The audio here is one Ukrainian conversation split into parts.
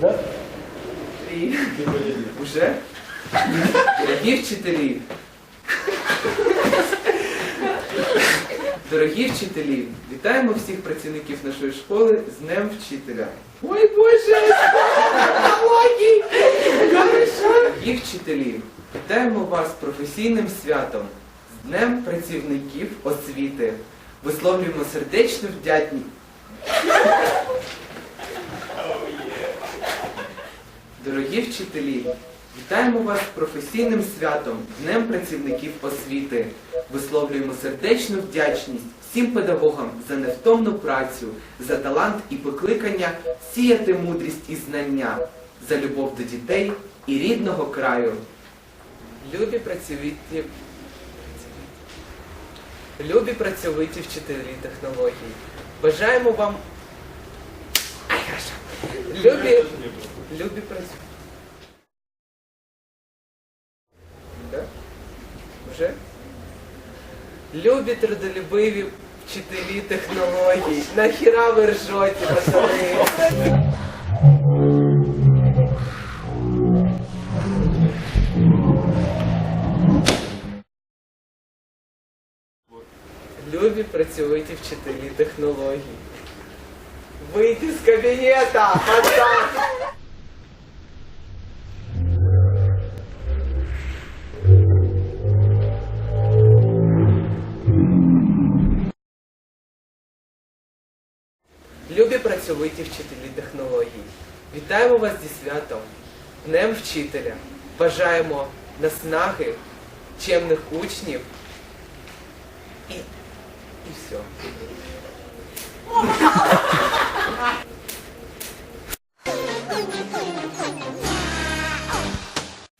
Да? І... Уже? Дорогі вчителі. Дорогі вчителі, вітаємо всіх працівників нашої школи з Днем Вчителя. Ой Боже! Дорогі вчителі, вітаємо вас професійним святом, з Днем працівників освіти. Висловлюємо сердечну вдячність. Дорогі вчителі, вітаємо вас з професійним святом, Днем працівників освіти. Висловлюємо сердечну вдячність всім педагогам за невтомну працю, за талант і покликання сіяти мудрість і знання, за любов до дітей і рідного краю. Любі працьовиті, любі працьовиті вчителі технологій. Бажаємо вам. Любі, любі працьовиті. Да? Вже? Любі трудолюбиві вчителі технологій. Нахіра ви ржете, пацани? Любі працьовиті вчителі технологій. Вийти з кабінета, пацан! Працьовиті вчителі технологій, вітаємо вас зі святом, Днем Вчителя. Бажаємо наснаги, чемних учнів і, і все.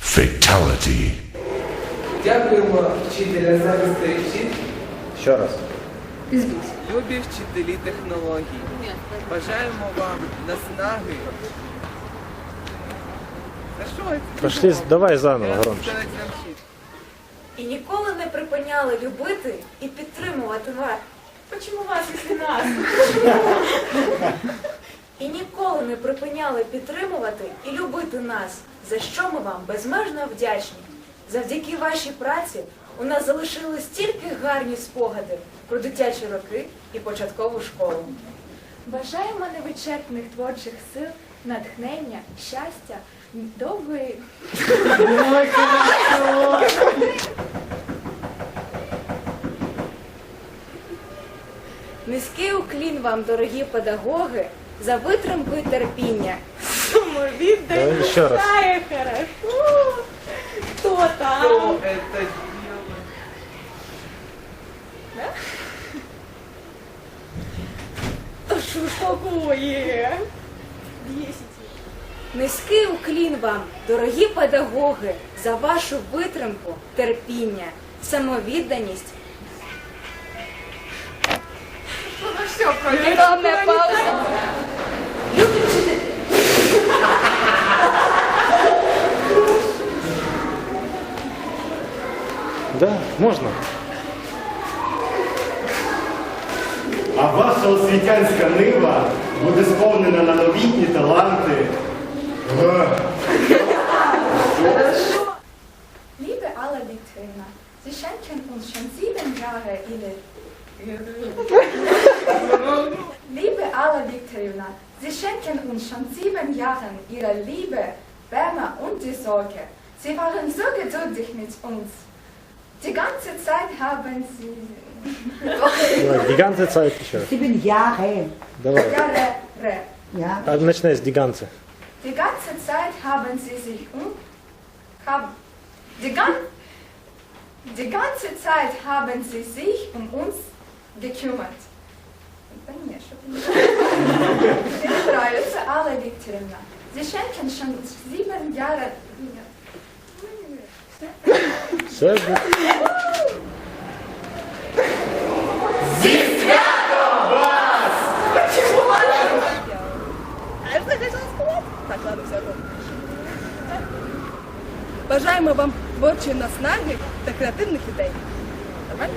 Fatality. Дякуємо вчителя за вистачі. Ще раз. Любі вчителі технологій, бажаємо вам наснаги. Пошли, давай заново, громче. І ніколи не припиняли любити і підтримувати вас. Почому вас, якщо нас? І ніколи не припиняли підтримувати і любити нас, за що ми вам безмежно вдячні. Завдяки вашій праці у нас залишились стільки гарні спогади про дитячі роки і початкову школу. Бажаємо невичерпних творчих сил, натхнення, щастя, довгої Низький уклін вам, дорогі педагоги, за витримку і терпіння. Ще раз. Хорошо. Хто Хто це Бесите. Низький уклін вам, дорогі педагоги, за вашу витримку, терпіння, самовідданість. Рекламная пауза. Да, можна. А ваша освітянська нива буде сповнена на новітні таланти. Г. Liebe alle Viktorina, Sie schenken uns schon sieben Jahre Ihre... Liebe alle Viktorina, Sie schenken uns schon sieben Jahre Ihre Liebe, Wärme und die Sorge. Sie waren so geduldig mit uns. Die ganze Zeit haben Sie... Давай, die ganze Zeit еще раз. Sieben Jahre. Давай. Ja. А, Начинай с die ganze. Die ganze Zeit haben sie sich um haben, die, gan, die ganze Zeit haben sie sich um uns gekümmert. Да нет, что ты не Мне нравится Алла Викторовна. Sie schenken schon sieben Jahre. Все gut. надо всякого. Бажаємо вам творчої наснаги та креативних ідей. Нормально?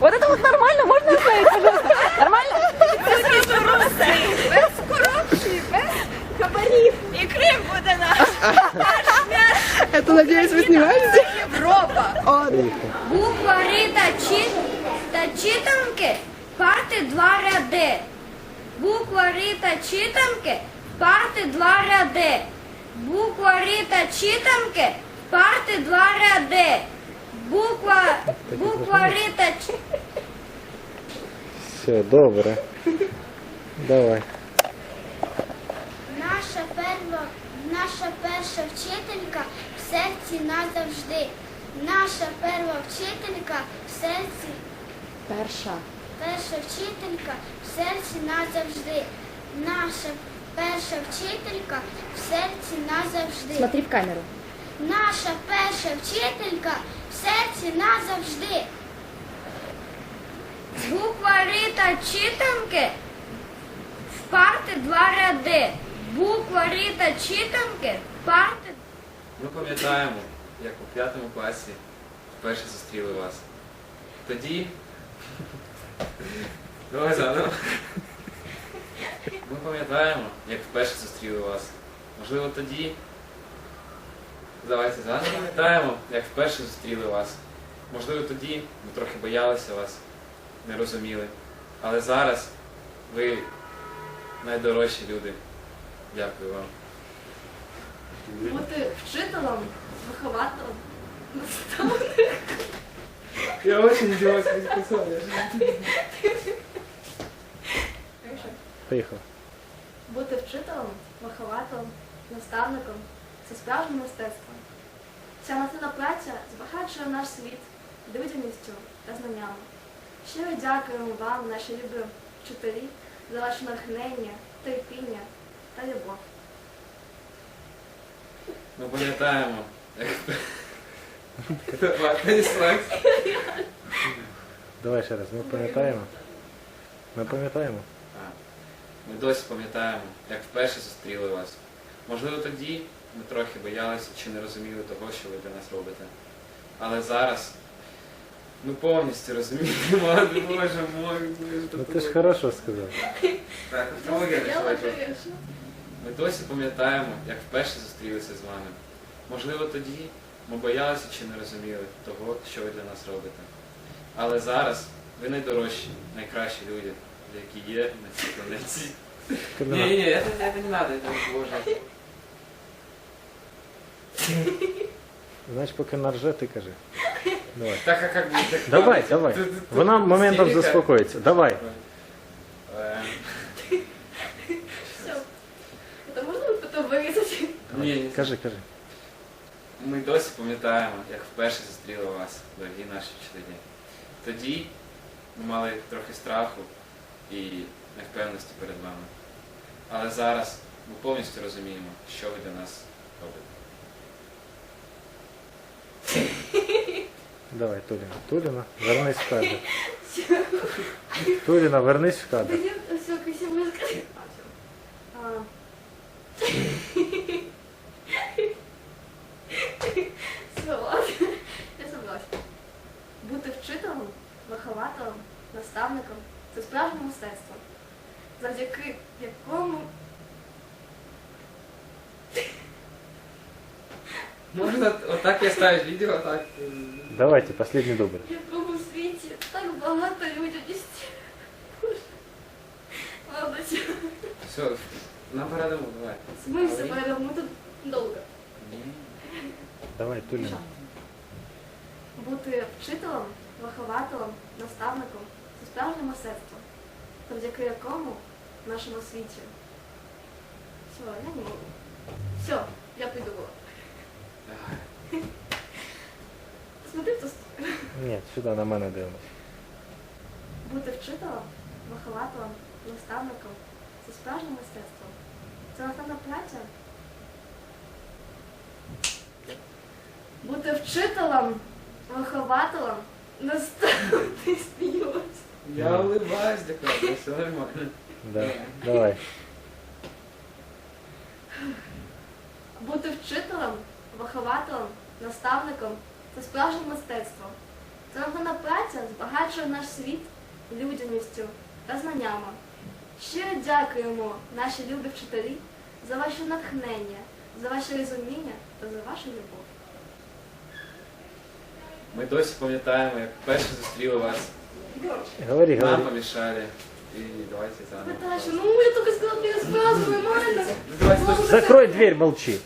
От это вот нормально, можна знайти? пожалуйста? Нормально? Без коробки, без хабарів. І Крим буде наш. Наш, наш. Это, надіюсь, ви снимаете? Європа. О, Буквари та, чи... та читанки, хати два ряди. Буквари та читанки, парти два ряди. Буквари та читанки, парти два ряди. Буква... Буквари та чи- Все, добре. Давай. Наша перва, наша перша вчителька в серці назавжди. Наша перша вчителька в серці. Перша. Перша вчителька в серці назавжди. Наша перша вчителька в серці назавжди. Смотри в камеру. Наша перша вчителька в серці назавжди. Буквари та читанки в парти два ряди. Буквари та читанки в парти Ми пам'ятаємо, як у п'ятому класі вперше зустріли вас. Тоді. Давай заново. Ми пам'ятаємо, як вперше зустріли вас. Можливо, тоді. Давайте заново пам'ятаємо, як вперше зустріли вас. Можливо, тоді ми трохи боялися вас, не розуміли. Але зараз ви найдорожчі люди. Дякую вам. Бути вчителем, вихователем, Я очень идиотский способ. Поїхав. Бути вчителем, вихователем, наставником це справжнє мистецтво. Ця натхненна праця збагачує наш світ людяністю та знаннями. Щиро дякуємо вам, наші любі вчителі, за ваше натхнення, терпіння та любов. Ми пам'ятаємо. Давай ще раз. Ми пам'ятаємо. Ми пам'ятаємо. Ми досі пам'ятаємо, як вперше зустріли вас. Можливо, тоді ми трохи боялися чи не розуміли того, що ви для нас робите. Але зараз ми повністю розуміємо, Боже мой, Боже, Ну ти ж хорошо сказав. Так, Ми досі пам'ятаємо, як вперше зустрілися з вами. Можливо, тоді ми боялися чи не розуміли того, що ви для нас робите. Але зараз ви найдорожчі, найкращі люди, які є на цій планеті. Ні, ні, ні, це, не треба, це боже. Значить, поки нарже, ти кажи. Давай. Так, а як буде? Давай, давай. Тут- тут- Вона моментом заспокоїться. Давай. Е, Це можна потім вирізати? Ні, ні. Кажи, кажи. Ми досі пам'ятаємо, як вперше зустріли вас, дорогі наші вчителі. Тоді ми мали трохи страху і невпевненості перед вами. Але зараз ми повністю розуміємо, що ви для нас робите. Давай, Туліна. Туліна, вернись в кадр. Туліна, вернись в кадр. Можна отак я ставлю відео, отак. Давайте, последний дубль. в якому світі так багато людяності. Ладно, все. Все, нам пора домой, давай. Ми все передамо, ми тут довго. Ні. Давай, Туліна. Бути вчителем, вихователем, наставником це справжнє мистецтво, завдяки якому в нашому світі. Все, я не можу. Все, Сюди на мене дивимось. Бути вчителем, вихователем, наставником це справжнє мистецтво. Це напевно праця. Бути вчителем, вихователем, наставником, ти сміюсь. Я улыбаюсь, дякую, все нормально. Да. Давай. Бути вчителем, вихователем, наставником це справжнє мистецтво. Це праця збагачує наш світ людяністю та знаннями. Щиро дякуємо, наші любі вчителі, за ваше натхнення, за ваше розуміння та за вашу любов. Ми досі пам'ятаємо, як вперше зустріли вас. Говори, Нам говори. помішали. І давайте заново. Наташа, ну я только сказала фразу, нормально. Ну, давайте Закрой дверь, молчи.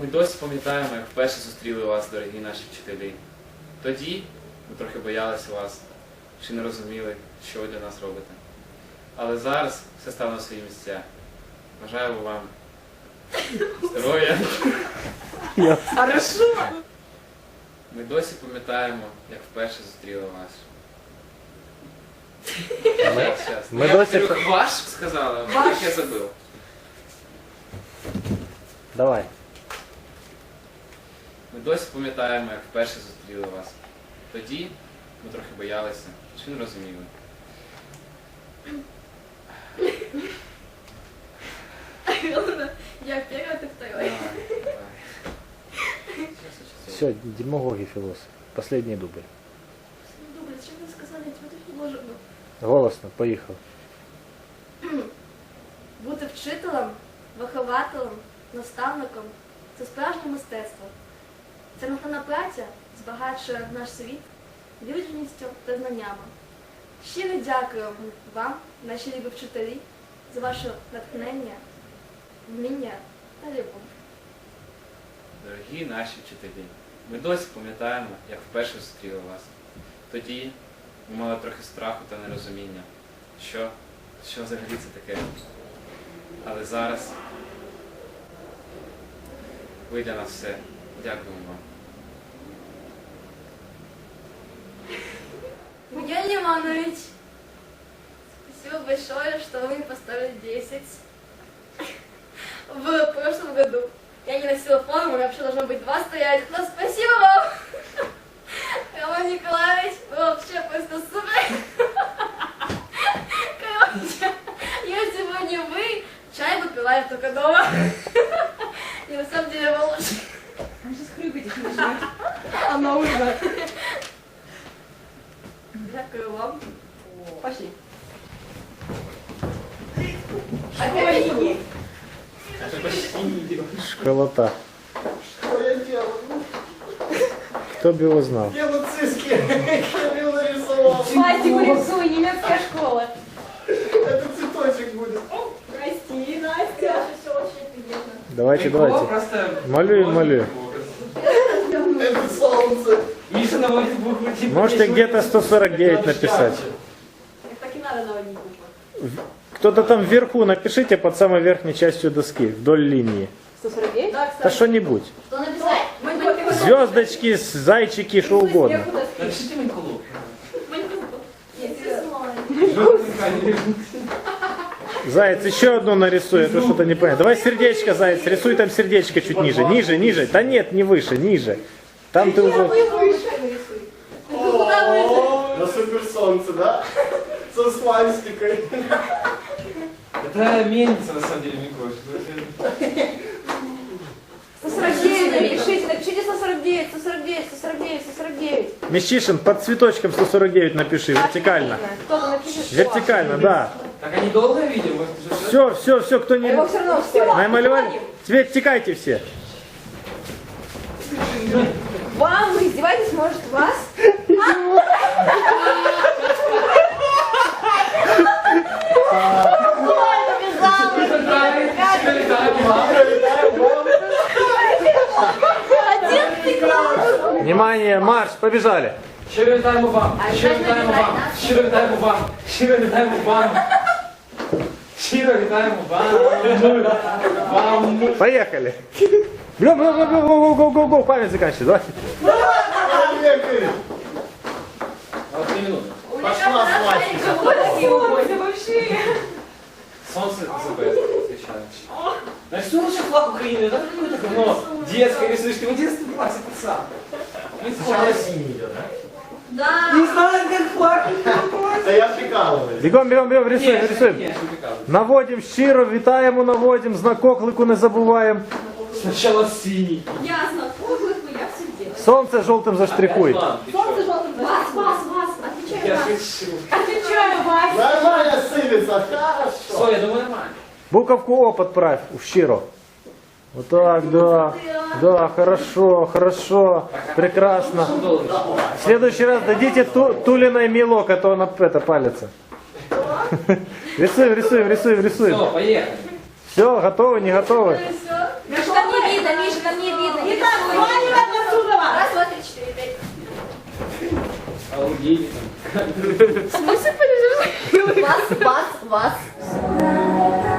Ми досі пам'ятаємо, як вперше зустріли вас, дорогі наші вчителі. Тоді ми трохи боялися вас, чи не розуміли, що ви для нас робите. Але зараз все стало на свої місця. Бажаю вам здоров'я. Хорошо. Ми досі пам'ятаємо, як вперше зустріли вас. Ми- ми я, досі- ваш сказала, а я забив. Давай. Ми досі пам'ятаємо, як вперше зустріли вас. Тоді ми трохи боялися, чи не розуміли. Я первая, ты второй. Все, демагоги философ. Последний дубль. Ну, Дубль, зачем вы сказали, я тебе не можу. Голосно, поїхав. Бути вчителем, вихователем, наставником це справжнє мистецтво. Ця натхненна праця збагачує наш світ людяністю та знаннями. Щиро дякую вам, наші любі вчителі, за ваше натхнення, вміння та любов. Дорогі наші вчителі, ми досі пам'ятаємо, як вперше зустріли вас. Тоді ми мали трохи страху та нерозуміння, що, що взагалі це таке. Але зараз ви для нас все. Дякуємо вам. Мiguel Иванович, спасибо большое, что вы мне поставили 10 в прошлом году. Я не носила форму, вообще должно быть два стоять, но спасибо вам! Роман Николаевич, вы вообще просто супер! Короче, если бы вы, чай бы я только дома. здесь лежать, а на ужин. Дякую вам. Пошли. Школьники. Школота. Что я делаю? Кто бы его знал? Я нацистский. Кирилл нарисовал. Фантику рисуй, немецкая школа. Это цветочек будет. О, Прости, Настя. все очень интересно. Давайте, давайте. Малюй, малюй. Можете где-то 149 написать. Так и надо наводить. Кто-то там вверху напишите под самой верхней частью доски, вдоль линии. 149? Да, Да что-нибудь. Звездочки, зайчики, что угодно. Напишите Манькулу. Заяц, еще одно нарисуй, это что-то непонятно. Давай сердечко, заяц, рисуй там сердечко чуть ниже, ниже, ниже. Да нет, не выше, ниже. Там ты уже... На супер солнце, да? Со свастикой. Это мельница, на самом деле, Микош. 149 напишите, напишите 149, 149, 149, 149. Мещишин, под цветочком 149 напиши, вертикально. Кто-то напишет. Вертикально, да. Так они уже всё? Все, все, все, кто не... Его все равно все. Цвет, текайте все. Вам, вы издеваетесь, может, вас? Внимание, марш, побежали. Щиро вітаємо вам! Щиро вітаємо вам! Щиро вітаємо вам! Щиро вітаємо вам! Щиро вітаємо вам! Вам! Поехали. Блем, блем, блем, блем, го, го, го, го, память заканчивай. Давай. Поехали. А вот две минуты. Пошла свастика. вообще. Солнце ЗБ отвечает. Нарисуй лучше флаг Украины, да какое-то говно детское рисуешь, ты в детстве классе пацан. Сначала синий идет, да? Да. Не знаю, как флаг. Да я прикалываюсь. Бігом, бігом, бігом, рисуємо, Нет, рисуємо. нет, не прикалываюсь. Наводимо щиро, вітаємо, наводимо, знак оклику не забуваємо. Сначала синий. Ясно. Оклику, я все делаю. Сонце жовтим заштрихуй. Ладно, ты Вас. шучу. Отвечаю, Вася. Нормально сыпется, хорошо. Все, я думаю, нормально. Буковку О подправь у щиро. Вот так, да. Да, хорошо, хорошо. Прекрасно. В следующий раз дадите ту, Тулиной мелок, а то она это палится. Рисуем, рисуем, рисуем, рисуем. Все, поїхали. Все, готовы, не готовы? Вас, вас, вас.